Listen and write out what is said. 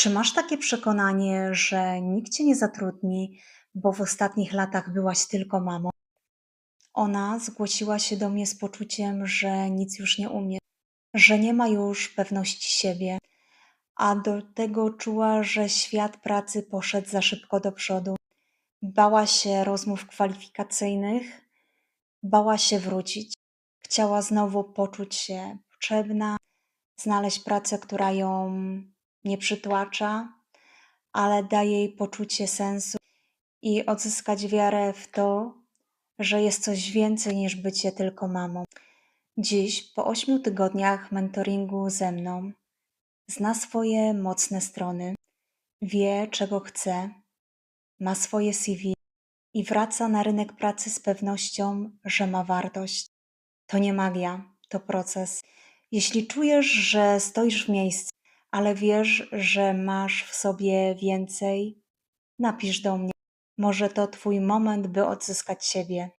Czy masz takie przekonanie, że nikt cię nie zatrudni, bo w ostatnich latach byłaś tylko mamą? Ona zgłosiła się do mnie z poczuciem, że nic już nie umie, że nie ma już pewności siebie, a do tego czuła, że świat pracy poszedł za szybko do przodu. Bała się rozmów kwalifikacyjnych, bała się wrócić. Chciała znowu poczuć się potrzebna, znaleźć pracę, która ją nie przytłacza, ale daje jej poczucie sensu i odzyskać wiarę w to, że jest coś więcej niż bycie tylko mamą. Dziś, po ośmiu tygodniach mentoringu ze mną, zna swoje mocne strony, wie czego chce, ma swoje CV i wraca na rynek pracy z pewnością, że ma wartość. To nie magia, to proces. Jeśli czujesz, że stoisz w miejscu, ale wiesz, że masz w sobie więcej, napisz do mnie. Może to Twój moment, by odzyskać siebie.